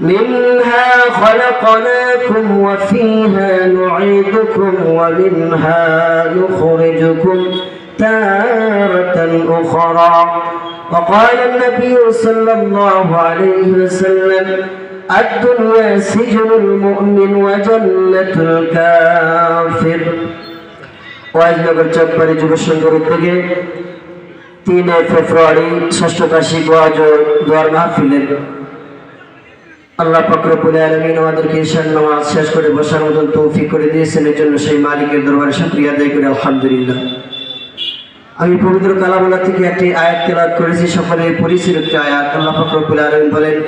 منها خلقناكم وفيها نعيدكم ومنها نخرجكم تارة أخرى وقال النبي صلى الله عليه وسلم الدنيا سجن المؤمن وجنة الكافر ওয়াইজনগর চকবাড়ি যুব সংঘের উদ্যোগে তিনে ফেব্রুয়ারি ষষ্ঠ বার্ষিক ওয়াজ ও দোয়ার মাহফিলের আল্লাহ ফকরবুল আলমিন আমাদেরকে ঈশান নামাজ শেষ করে বসার মতন তৌফিক করে দিয়েছেন এর জন্য সেই মালিকের দরবারে শুক্রিয়া আদায় করে আলহামদুলিল্লাহ আমি পবিত্র কালামুল্লাহ থেকে একটি আয়াত তেলাওয়াত করেছি সকলে পরিচিত একটি আয়াত আল্লাহ ফকরবুল আলমিন বলেন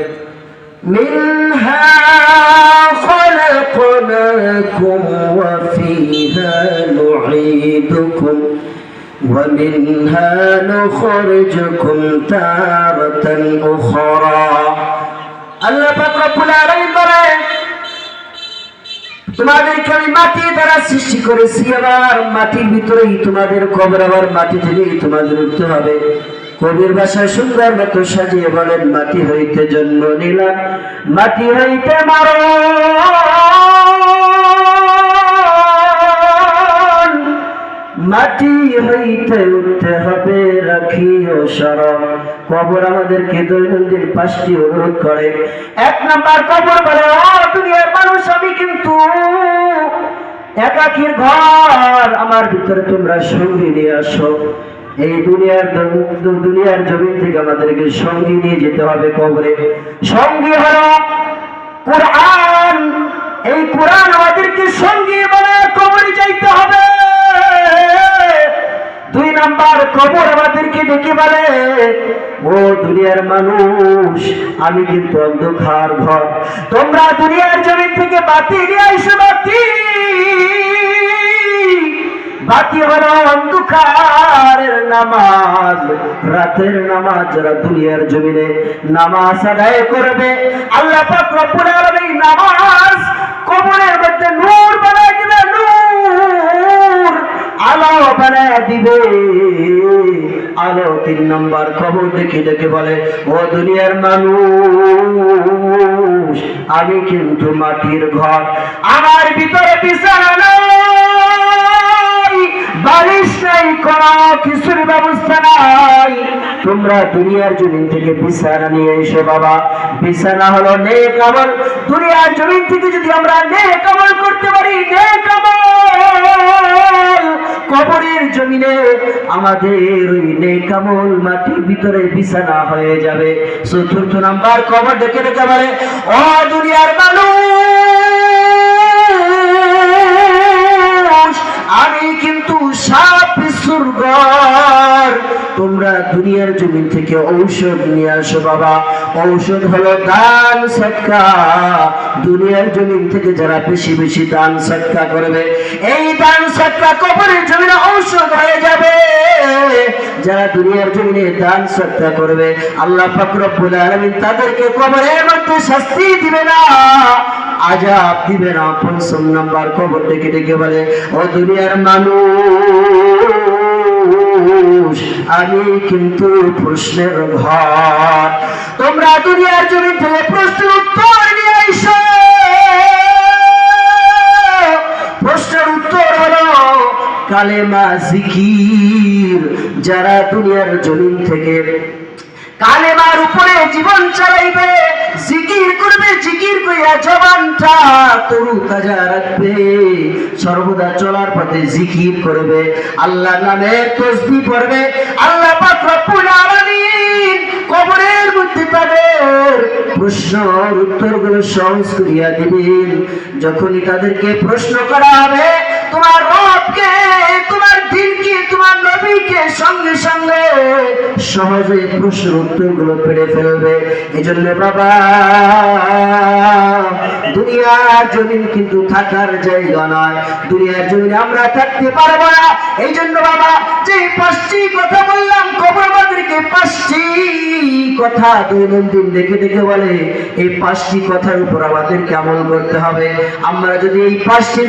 منها خلقناكم وفيها نعيدكم ومنها نخرجكم تارة أخرى আল্লাহ পাক রব্বুল আলামিন তোমাদেরকে আমি মাটি দ্বারা সৃষ্টি করেছি, আবার মাটির ভিতরেই তোমাদের কবর, আবার মাটি থেকেই তোমাদের উঠতে হবে। কবির ভাষায় সুন্দর মতো সাজিয়ে বলেন, মাটি হইতে জন্ম নিলাম, মাটি হইতে মারো মাটি হইতে উঠতে হবে, রাখিও সরম কবর আমাদেরকে দৈনন্দিন পাঁচটি অনুরোধ করে। এক নাম্বার কবর বলে ও দুনিয়ার মানুষ, আমি কিন্তু একাকির ঘর। আমার ভিতরে তোমরা সঙ্গী নিয়ে আসো। এই দুনিয়ার দুনিয়ার জমিন থেকে আমাদেরকে সঙ্গী নিয়ে যেতে হবে কবরে। সঙ্গী হলো কোরআন। এই কোরআন আমাদেরকে সঙ্গী দুই নাম্বার কবর আমাদেরকে ডেকে বলে, ও দুনিয়ার মানুষ, আমি কিন্তু অন্ধকার ঘর। তোমরা দুনিয়ার জমি থেকে বাতি নিয়ে আইসো বাতি। বাতি হলো অন্ধকারের নামাজ, রাতের নামাজ যারা দুনিয়ার জমিনে নামাজ আদায় করবে। আল্লাহ পাক রব্বুল আলামিন নামাজ কবরের মধ্যে নূর বানায় দিবে নূর আলো বানায় দিবে আলো তিন নম্বর খবর দেখে দেখে বলে, ও দুনিয়ার মানুষ, আমি কিন্তু মাটির ঘর। আমার ভিতরে বালিশ নাই কিছুর ব্যবস্থা নাই। তোমরা দুনিয়ার জমিন থেকে বিছানা নিয়ে এসো বাবা। বিছানা হলো নেক আমল। দুনিয়ার জমিন থেকে যদি আমরা নেক আমল করতে পারি, নেক আমল। আমাদের ওই নেক আমল মাটির ভিতরে বিছানা হয়ে যাবে। চতুর্থ নাম্বার কবর দেখে দেখে বলে ও দুনিয়ার মানুষ! তোমরা দুনিয়ার জমিন থেকে ঔষধ নিয়ে আসো, বাবা। ঔষধ হলো দান সৎকা দুনিয়ার জমিন থেকে যারা বেশি বেশি দান সৎকা করবে, এই দান সৎকা কবরের জমিনে ঔষধ হয়ে যাবে। যারা দুনিয়ার জমিনে দান সৎকা করবে, আল্লাহ ফাকরুল আলমিন তাদেরকে কবরের মধ্যে শাস্তি দিবে না, আজাব দিবে না। পঞ্চম নাম্বার কবর ডেকে ডেকে বলে, ও দুনিয়ার মানুষ আমি কিন্তু প্রশ্নের তোমরা দুনিয়ার জন্য উত্তর নিয়ে প্রশ্নের উত্তর হলো কালেমা জিকির, যারা দুনিয়ার জমিন থেকে কালেমার উপরে জীবন সর্বদা চলার পথে জিকির করবে। আল্লাহ নামে তসবি আল্লাহ কবরের মধ্যে তাদের সহজ করিয়া দিবেন। যখনই তাদেরকে প্রশ্ন করা হবে, তোমার নবীকে সঙ্গে সঙ্গে সহজে প্রশ্নের উত্তরগুলো পেরে ফেলবে। এই জন্য বাবা দুনিয়ার জমিন কিন্তু থাকার জায়গা নয়। দুনিয়ার জমিনে আমরা থাকতে পারব না। এই জন্য বাবা, যে কথা বললাম কথা দৈনন্দিন দেখে দেখে বলে, এই কথার উপর করতে হবে। আমরা যদি এই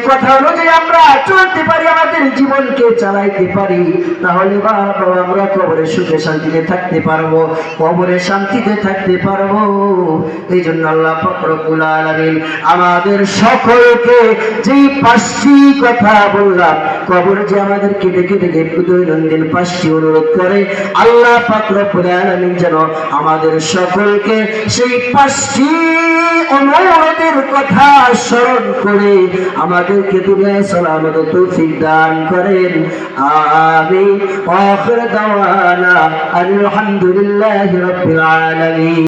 কথা অনুযায়ী আমরা চলতে পারি, আমাদের জীবনকে চালাইতে পারি, তাহলে বাবা, আমরা কবরে সুখে শান্তিতে থাকতে পারব, কবরে শান্তিতে থাকতে পারব। এই জন্য আল্লাহ আলমিন আমাদের সকলকে যে পাঁচটি কথা বললাম, কবর যে আমাদেরকে দেখে দেখে দৈনন্দিন পাঁচটি অনুরোধ করে, আল্লাহ ফকরকুল আলমিন যেন আমাদের সকলকে সেই পাঁচটি অনুরোধের কথা স্মরণ করে আমাদেরকে দুনিয়ায় সালামত তৌফিক দান করেন। আমি আখির দাওয়ানা আলহামদুলিল্লাহি রাব্বিল আলামিন।